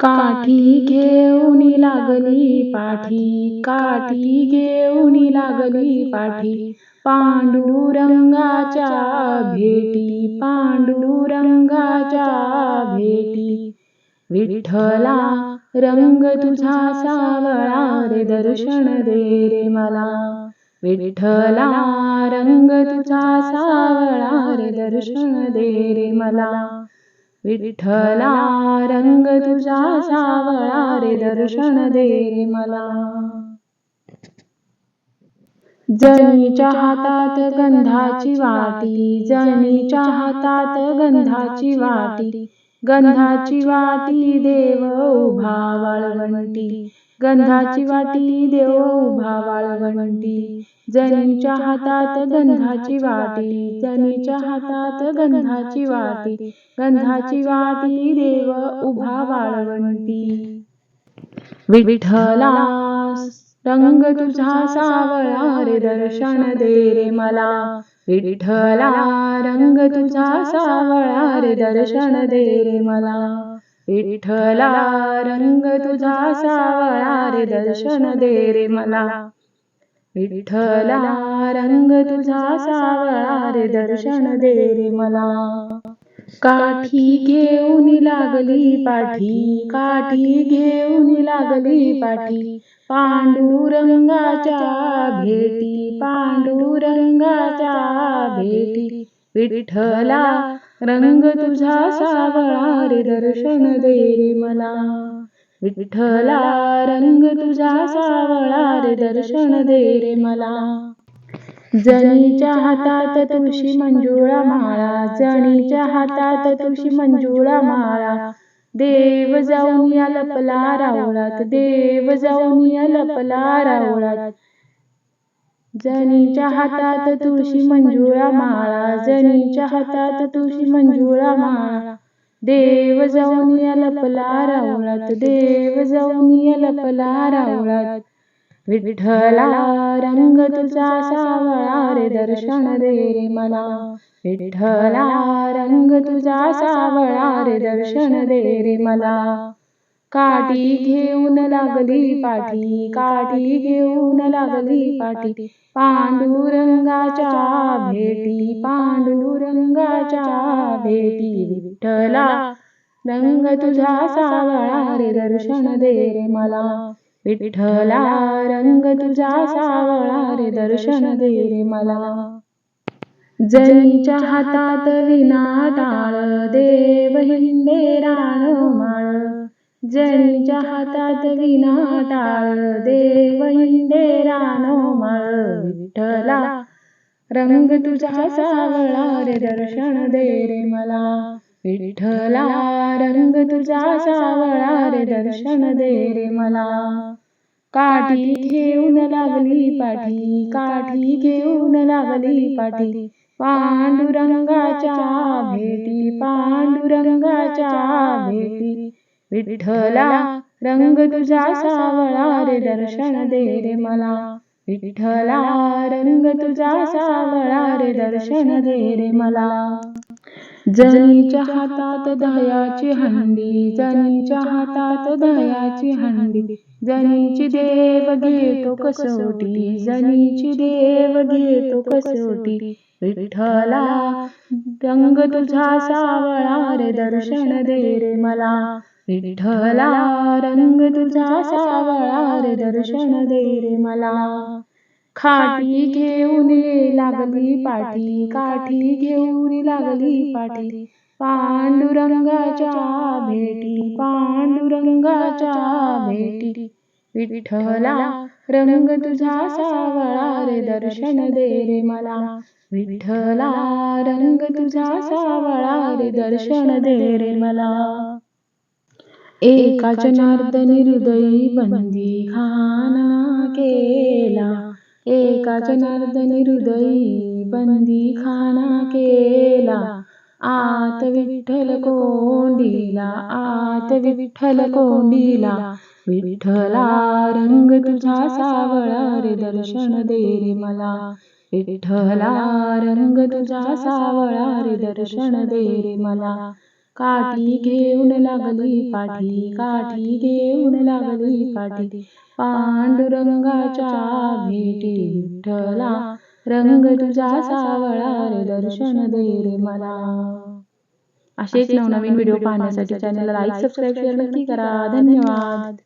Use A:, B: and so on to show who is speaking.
A: काठी घेऊन लागली पाठी काठी घेऊन लागली पाठी. पांडुरंगाच्या भेटी पांडुरंगाच्या भेटी. विठ्ठला रंग तुझा सावळा रे दर्शन दे रे मला. विठ्ठला रंग तुझा सावळा रे दर्शन दे रे मला. विठ्ठला रंग तुझा सावळा रे दर्शन दे मला. जनीच्या हातात गंधाची वाटी जनीच्या हातात गंधाची वाटी गंधाची वाटी देव उभा वाळवंटी गंधाची वाटी देव उभा वाळवंटी. जनीच्या हातात गंधाची वाटी जनीच्या हातात गंधाची वाटी गंधाची वाटी देव उभा वाळवंटी. विठ्ठला रंग तुझा सावळा रे दर्शन दे रे मला. विठ्ठला रंग तुझा सावळा रे दर्शन दे रे मला. विठ्ठला रंग तुझा सावळा रे दर्शन दे रे मला. विठ्ठला रंग तुझा सावळा रे दर्शन दे रे मला. काठी घेऊन लागली पाठी काठी घेऊन लागली पाठी. पांडुरंगाच्या भेटी पांडुरंगाच्या भेटी. विठ्ठला रंग तुझा सावळा रे दर्शन दे रे मला. विठ्ठला रंग तुझा सावळा रे दर्शन दे रे मला. जणीच्या हातात तुळशी मंजुळा माळा जणीच्या हातात तुळशी मंजुळा माळा. देव जाऊन या लपला रावळात देव जाऊन या लपला रावळात. जणीच्या हातात तुळशी मंजुळा माळा जणीच्या हातात तुळशी मंजुळा माळा. देव जाऊन या लपला रावळात देव जाऊन या लपला रावळात विठ्ठला रंग तुझा सावळा रे दर्शन दे रे मला. विठ्ठला रंग तुझा सावळा रे दर्शन दे रे मला. काठी घेऊन लागली पाठी काठी घेऊन लागली पाठी. पांडुरंगाच्या भेटी पांडुरंगाच्या भेटी विठ्ठला रंग तुझा सावळा रे दर्शन दे रे मला. विठ्ठला रंग तुझा सावळा रे दर्शन दे रे मला. जनीच्या हातात विना टाळ देव हिंदे राण माळ. ज्यांच्या हातात विना टाळ देव हिंदे माळ विठ्ठला. रंग तुझा सावळा रे दर्शन दे रे मला. विठ्ठला रंग तुझा सावळा रे दर्शन दे रे मला. काठी घेऊन लागली पाठी काठी घेऊन लागली पाठी. पांडुरंगाच्या भेटी पांडुरंगाच्या भेटी विठ्ठला रंग तुझा सावळा रे दर्शन दे रे मला. विठ्ठला रंग तुझा सावळा रे दर्शन दे रे मला. जनीच्या हातात दह्याची हंडी जनीच्या हातात दह्याची हंडी. जनीची देव घेतो कसोटी जनीची देव घेतो कसोटी. विठ्ठला रंग तुझा सावळा रे दर्शन दे रे मला. विठ्ठला रंग तुझा सावळा रे दर्शन दे रे मला. खाटी घेऊन लागली पाठी काठी घेऊन लागली पाठी पांडुरंगाच्या भेटी पांडुरंगाच्या भेटी. विठ्ठला रंग तुझा सावळा रे दर्शन दे रे मला. विठ्ठला रंग तुझा सावळा रे दर्शन दे रे मला. एका जनार्दनी हृदयी बंदी खाना केला. एका जनार्दनी हृदयी बंदी खाना केला. आत विठ्ठल कोंडीला आत विठ्ठल कोंडीला. विठ्ठला रंग तुझा सावळा रे दर्शन दे रे मला. विठ्ठला रंग तुझा सावळा रे दर्शन दे रे मला. काठी घेऊन लागली पाठी काठी घेऊन लागली पाठी. पांडुरंगाच्या भेटी विठ्ठला रंग तुझा सावळा रे दर्शन दे रे मला. असेच नवनवीन व्हिडिओ पाहण्यासाठी चॅनलला लाईक सबस्क्राईब शेअर नक्की करा. धन्यवाद.